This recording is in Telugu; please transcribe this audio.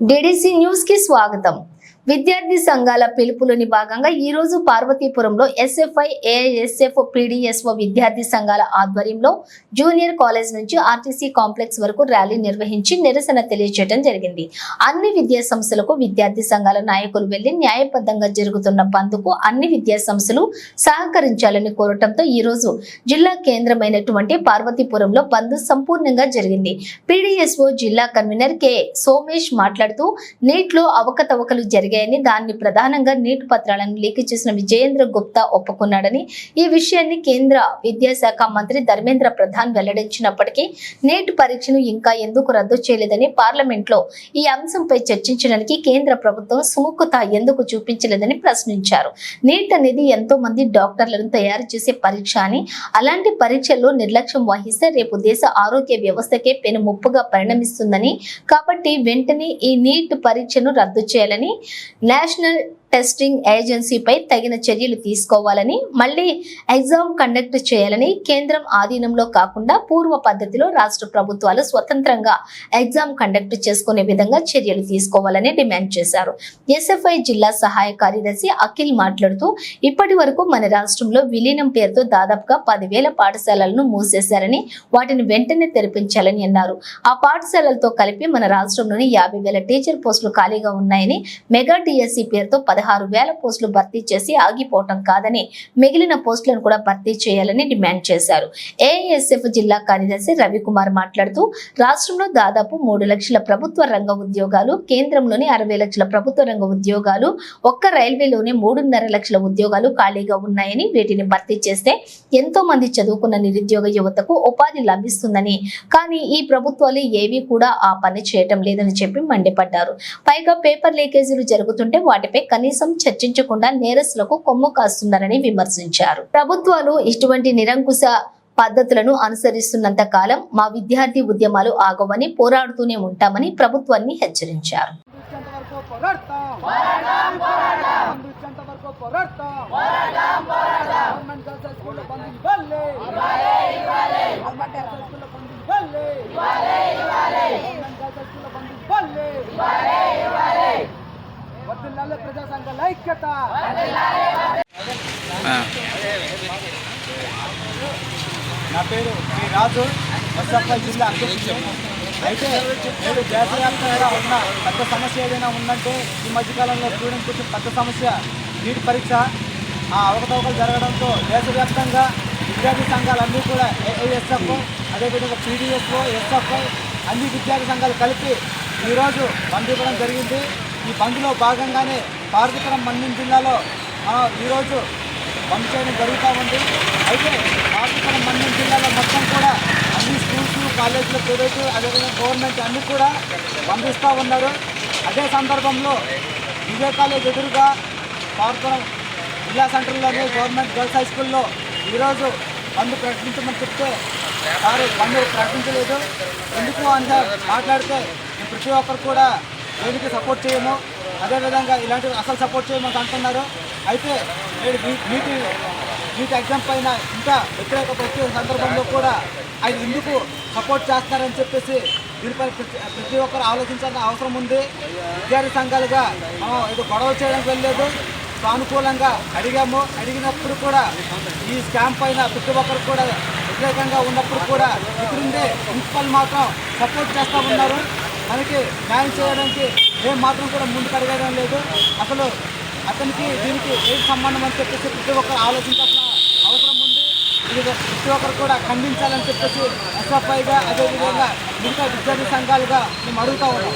డిడిసి న్యూస్ కి స్వాగతం విద్యార్థి సంఘాల పిలుపులోని భాగంగా ఈ రోజు పార్వతీపురంలో ఎస్ఎఫ్ఐ ఏఎస్ఎఫ్ పీడీఎస్ఓ విద్యార్థి సంఘాల ఆధ్వర్యంలో జూనియర్ కాలేజ్ నుంచి ఆర్టీసీ కాంప్లెక్స్ వరకు ర్యాలీ నిర్వహించి నిరసన తెలియజేయడం జరిగింది. అన్ని విద్యా సంస్థలకు విద్యార్థి సంఘాల నాయకులు వెళ్ళి న్యాయబద్ధంగా జరుగుతున్న బంద్కు అన్ని విద్యా సంస్థలు సహకరించాలని కోరటంతో ఈ రోజు జిల్లా కేంద్రమైనటువంటి పార్వతీపురంలో బంద్ సంపూర్ణంగా జరిగింది. పిడిఎస్ఓ జిల్లా కన్వీనర్ కె. సోమేష్ మాట్లాడుతూ నీట్లో అవకతవకలు జరిగాయని దాన్ని ప్రధానంగా నీటి పత్రాలను లీక్ చేసిన విజయేంద్ర గుప్తా ఒప్పుకున్నాడని ఈ విషయాన్ని కేంద్ర విద్యాశాఖ మంత్రి ధర్మేంద్ర ప్రధాన్ వెల్లడించినప్పటికీ నీట్ పరీక్షను ఇంకా ఎందుకు రద్దు చేయలేదని పార్లమెంట్లో ఈ అంశంపై చర్చించడానికి కేంద్ర ప్రభుత్వం సుముఖత ఎందుకు చూపించలేదని ప్రశ్నించారు. నీట్ అనేది ఎంతో మంది డాక్టర్లను తయారు చేసే పరీక్ష అని అలాంటి పరీక్షల్లో నిర్లక్ష్యం వహిస్తే రేపు దేశ ఆరోగ్య వ్యవస్థకే పెను ముప్పుగా పరిణమిస్తుందని కాబట్టి వెంటనే ఈ నీట్ పరీక్షను రద్దు చేయాలని national టెస్టింగ్ ఏజెన్సీపై తగిన చర్యలు తీసుకోవాలని మళ్ళీ ఎగ్జామ్ కండక్ట్ చేయాలని కేంద్రం ఆధీనంలో కాకుండా పూర్వ పద్ధతిలో రాష్ట్ర ప్రభుత్వాలు స్వతంత్రంగా ఎగ్జామ్ కండక్ట్ చేసుకునే విధంగా చర్యలు తీసుకోవాలని డిమాండ్ చేశారు. ఎస్ఎఫ్ఐ జిల్లా సహాయ కార్యదర్శి అఖిల్ మాట్లాడుతూ ఇప్పటి వరకు మన రాష్ట్రంలో విలీనం పేరుతో దాదాపుగా పదివేల పాఠశాలలను మూసేశారని వాటిని వెంటనే తెరిపించాలని అన్నారు. ఆ పాఠశాలలతో కలిపి మన రాష్ట్రంలోని యాభై వేల టీచర్ పోస్టులు ఖాళీగా ఉన్నాయని మెగా డిఎస్సి పేరుతో పదహారు వేల పోస్టులు భర్తీ చేసి ఆగిపోవటం కాదని మిగిలిన పోస్టులను కూడా భర్తీ చేయాలని డిమాండ్ చేశారు. ఏఎస్ఎఫ్ జిల్లా కార్యదర్శి రవికుమార్ మాట్లాడుతూ రాష్ట్రంలో దాదాపు మూడు లక్షల ప్రభుత్వ రంగ ఉద్యోగాలు కేంద్రంలోని అరవై లక్షల ప్రభుత్వ రంగ ఉద్యోగాలు ఒక్క రైల్వేలోనే మూడున్నర లక్షల ఉద్యోగాలు ఖాళీగా ఉన్నాయని వీటిని భర్తీ చేస్తే ఎంతో మంది చదువుకున్న నిరుద్యోగ యువతకు ఉపాధి లభిస్తుందని. కానీ ఈ ప్రభుత్వాలు ఏవి కూడా ఆ పని చేయటం లేదని చెప్పి మండిపడ్డారు. పైగా పేపర్ లీకేజీలు జరుగుతుంటే వాటిపై కనీస చర్చించకుండా నేరస్తులకు కొమ్ము కాస్తున్నారని విమర్శించారు. ప్రభుత్వాలు ఇటువంటి నిరంకుశ పద్ధతులను అనుసరిస్తున్నంత కాలం మా విద్యార్థి ఉద్యమాలు ఆగవని పోరాడుతూనే ఉంటామని ప్రభుత్వాన్ని హెచ్చరించారు అందించేంత వరకు పోరాడతాం government girls high school bandh ఇవ్వాలి government girls high school bandh ఇవ్వాలి government girls high school bandh ఇవ్వాలి వర్ధిల్లాలి ప్రజా సంఘాల ఐక్యత. నా పేరు శ్రీ రాజు వసప్పల్ జిల్లా అధ్యక్షుడు. అయితే నేడు దేశవ్యాప్తంగా ఉన్న పెద్ద సమస్య ఏదైనా ఉందంటే ఈ మధ్యకాలంలో స్టూడెంట్స్ వచ్చిన పెద్ద సమస్య. నీట్ పరీక్ష ఆ అవకతవకలు జరగడంతో దేశవ్యాప్తంగా విద్యార్థి సంఘాలన్నీ కూడా ఏఐఎస్ఎఫ్ అదేవిధంగా పీడిఎస్ఓ ఎస్ఎఫ్ఐ అన్ని విద్యార్థి సంఘాలు కలిపి ఈరోజు బంద్ ఇవ్వడం జరిగింది. ఈ బంద్లో భాగంగానే పార్వతీపురం మన్నిం జిల్లాలో మనం ఈరోజు బంద్ చేయడం జరుగుతూ ఉంది. అయితే పార్వతీపురం మన్నిం జిల్లాలో మొత్తం కూడా అన్ని స్కూల్స్ కాలేజీలు ప్రైవేటు అదేవిధంగా గవర్నమెంట్ అన్ని కూడా బంధిస్తూ ఉన్నారు. అదే సందర్భంలో విజయ కాలేజ్ ఎదురుగా పార్వతీపురం జిల్లా సెంటర్లోని గవర్నమెంట్ గర్ల్స్ హై స్కూల్లో ఈరోజు బంద్ ప్రకటించమని చెప్తే వారు బంద్ ప్రకటించలేదు. ఎందుకు అని మాట్లాడితే ప్రతి ఒక్కరు కూడా వీరికి సపోర్ట్ చేయము. అదేవిధంగా ఇలాంటివి అసలు సపోర్ట్ చేయమని అంటున్నారు. అయితే నేడు నీటి నీటి ఎగ్జామ్ పైన ఇంకా వ్యతిరేక ప్రతి సందర్భంలో కూడా ఆయన ఎందుకు సపోర్ట్ చేస్తున్నారని చెప్పేసి దీనిపై ప్రతి ప్రతి ఒక్కరు ఆలోచించాల్సిన అవసరం ఉంది. విద్యార్థి సంఘాలుగా మనం ఇది గొడవ చేయడానికి వెళ్ళలేదు. సానుకూలంగా అడిగాము. అడిగినప్పుడు కూడా ఈ స్కామ్ పైన ప్రతి ఒక్కరు కూడా వ్యతిరేకంగా ఉన్నప్పుడు కూడా ఇక్కడుండే ప్రిన్సిపల్ మాత్రం సపోర్ట్ చేస్తూ ఉన్నారు. మనకి న్యాయం చేయడానికి ఏం మాత్రం కూడా ముందుకు అడగడం లేదు. అసలు అతనికి దీనికి ఏం సంబంధం అని చెప్పేసి ప్రతి ఒక్కరు ఆలోచించాల్సిన అవసరం ఉంది. ఇది ప్రతి ఒక్కరు కూడా ఖండించాలని చెప్పేసి ఎస్ఎఫ్ఐగా అదేవిధంగా మిగతా విద్యార్థి సంఘాలుగా మేము అడుగుతా ఉన్నాం.